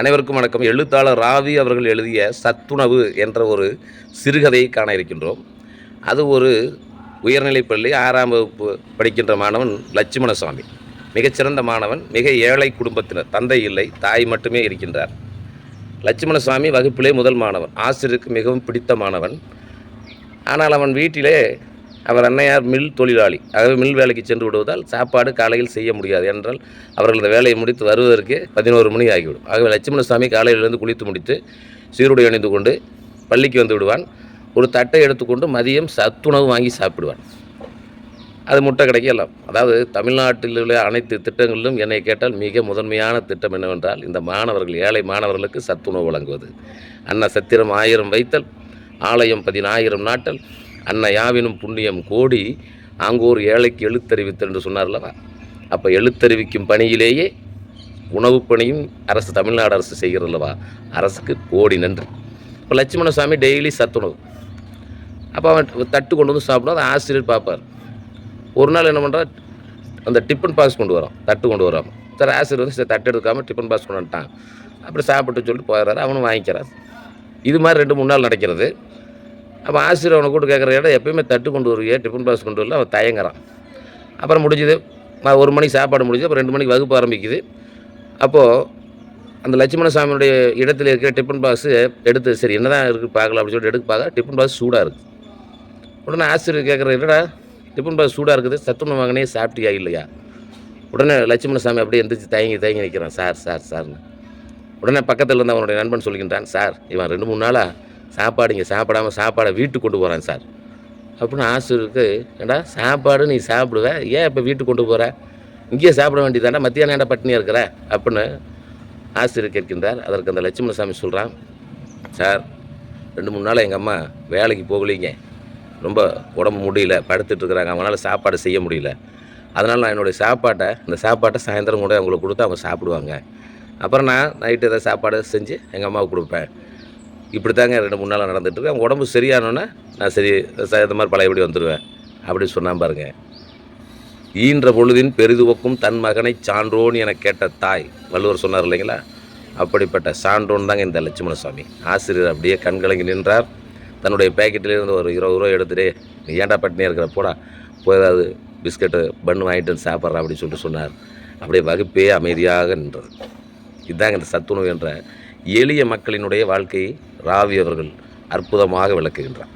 அனைவருக்கும் வணக்கம். எழுத்தாளர் ராவி அவர்கள் எழுதிய சத்துணவு என்ற ஒரு சிறுகதையை காண இருக்கின்றோம். அது ஒரு உயர்நிலைப்பள்ளி ஆறாம் வகுப்பு படிக்கின்ற மாணவன் லட்சுமணசுவாமி மிகச்சிறந்த மாணவன் மிக ஏழை குடும்பத்தினர் தந்தை இல்லை தாய் மட்டுமே இருக்கின்றார். லட்சுமணசாமி வகுப்பிலே முதல் மாணவன். ஆசிரியருக்கு மிகவும் பிடித்த மாணவன். ஆனால் அவன் வீட்டிலே அவர் அன்னையார் மில் தொழிலாளி. ஆகவே மில் வேலைக்கு சென்று விடுவதால் சாப்பாடு காலையில் செய்ய முடியாது. என்றால் அவர்கள் இந்த வேலையை முடித்து வருவதற்கு பதினோரு மணி ஆகிவிடும். ஆகவே லட்சுமணசாமி காலையிலிருந்து குளித்து முடித்து சீருடை அணிந்து கொண்டு பள்ளிக்கு வந்து விடுவான். ஒரு தட்டை எடுத்துக்கொண்டு மதியம் சத்துணவு வாங்கி சாப்பிடுவான். அது முட்டை கிடைக்கலாம் அதாவது தமிழ்நாட்டில் உள்ள அனைத்து திட்டங்களிலும் என்னை கேட்டால் மிக முதன்மையான திட்டம் என்னவென்றால் இந்த மாணவர்கள் ஏழை மாணவர்களுக்கு சத்துணவு வழங்குவது. அன்ன சத்திரம் ஆயிரம் வைத்தல் ஆலயம் பதினாயிரம் நாட்டல் அன்ன யாவினும் புண்ணியம் கோடி ஆங்கோர் ஏழைக்கு எழுத்தறிவித்து என்று சொன்னார்லவா அப்போ எழுத்தறிவிக்கும் பணியிலேயே உணவுப் பணியும் அரசு தமிழ்நாடு அரசு செய்கிறல்லவா அரசுக்கு கோடி நன்றி. இப்போ லட்சுமணசாமி டெய்லி சத்துணவு. அப்போ அவன் தட்டு கொண்டு வந்து சாப்பிடும் அதை ஆசிரியர் பார்ப்பார். ஒரு நாள் என்ன பண்ணுறா அந்த டிஃபன் பாக்ஸ் கொண்டு வரோம் தட்டு கொண்டு வரோம். சார் ஆசிரியர் வந்து சரி தட்டு எடுக்காமல் டிஃபன் பாக்ஸ் கொண்டு வந்துட்டான். அப்படி சாப்பிட்டு சொல்லிட்டு போயிடுறாரு அவனும் வாங்கிக்கிறார். இது மாதிரி ரெண்டு மூணு நாள் நடக்கிறது. அப்போ ஆசிரியர் அவனை கூட்டு கேட்குற இடம் எப்பயுமே தட்டு கொண்டு வருவியே? டிஃபன் பாக்ஸ் கொண்டு வரல அவன் தயங்குறான். அப்புறம் முடிஞ்சுது. ஒரு மணிக்கு சாப்பாடு முடிஞ்சு அப்புறம் ரெண்டு மணிக்கு வகுப்பு ஆரம்பிக்குது. அப்போது அந்த லட்சுமண சாமியுடைய இடத்துல இருக்கிற டிஃபன் பாக்ஸு எடுத்து சரி என்னதான் இருக்குது பார்க்கலாம் அப்படின்னு சொல்லிட்டு எடுத்து பார்க்க டிஃபன் பாக்ஸ் சூடாக இருக்குது உடனே ஆசிரியர் கேட்குற என்னடா டிஃபன் பாக்ஸ் சூடாக இருக்குது சத்துணவு வாங்கினே சாப்பிட்டியா இல்லையா? உடனே லட்சுமண சாமி அப்படியே எந்திரிச்சு தயங்கி தயங்கி நிற்கிறான் சார் சார் சார்னு. உடனே பக்கத்தில் இருந்த அவனுடைய நண்பன் சொல்கின்றான் சார் இவன் ரெண்டு மூணு நாளாக சாப்பாடு இங்கே சாப்பிடாம சாப்பாடை வீட்டுக்கு கொண்டு போகிறேன் சார். அப்படின்னு ஆசிரியருக்கு ஏண்டா சாப்பாடு நீ சாப்பிடுவ? ஏன் இப்போ வீட்டுக்கு கொண்டு போகிற இங்கேயே சாப்பிட வேண்டியதாண்டா மத்தியானம் ஏன்டா பட்டினியாக இருக்கிற? அப்படின்னு ஆசிரியர் கேட்கின்றார். அதற்கு அந்த லட்சுமணசாமி சொல்கிறான் சார் ரெண்டு மூணு நாள் எங்கள் அம்மா வேலைக்கு போகலைங்க. ரொம்ப உடம்பு முடியல படுத்துட்ருக்குறாங்க அவனால் அவங்களால சாப்பாடு செய்ய முடியல. அதனால் நான் என்னுடைய சாப்பாட்டை இந்த சாப்பாட்டை சாயந்தரம் கூட அவங்களுக்கு கொடுத்து அவங்க சாப்பிடுவாங்க. அப்புறம் நான் நைட்டு ஏதாவது சாப்பாடு செஞ்சு எங்கள் அம்மாவுக்கு கொடுப்பேன். இப்படி தாங்க ரெண்டு மூணு நாளாக நடந்துகிட்டு அவங்க உடம்பு சரியானோன்னே நான் சரி இந்த மாதிரி பழையபடி வந்துடுவேன் அப்படி சொன்னான் பாருங்க. ஈன்ற பொழுதின் பெரிதுவக்கும் தன் மகனை சான்றோன் என கேட்ட தாய் வள்ளுவர் சொன்னார் இல்லைங்களா? அப்படிப்பட்ட சான்றோன் தாங்க இந்த லட்சுமணசாமி. ஆசிரியர் அப்படியே கண்கலங்கி நின்றார். தன்னுடைய பேக்கெட்டிலேருந்து ஒரு இருபது ரூபா எடுத்துகிட்டு நீ ஏன்டா பட்டினியாக இருக்கிற? போடா போய் ஏதாவது பிஸ்கட்டு பண்ணு வாங்கிட்டு வந்து சாப்பிட்றா அப்படின்னு சொல்லிட்டு சொன்னார். அப்படியே வகுப்பே அமைதியாக நின்றது. இதுதாங்க இந்த சத்துணவு என்ற எளிய மக்களினுடைய வாழ்க்கையை ராவி அவர்கள் அற்புதமாக விளக்குகின்றார்.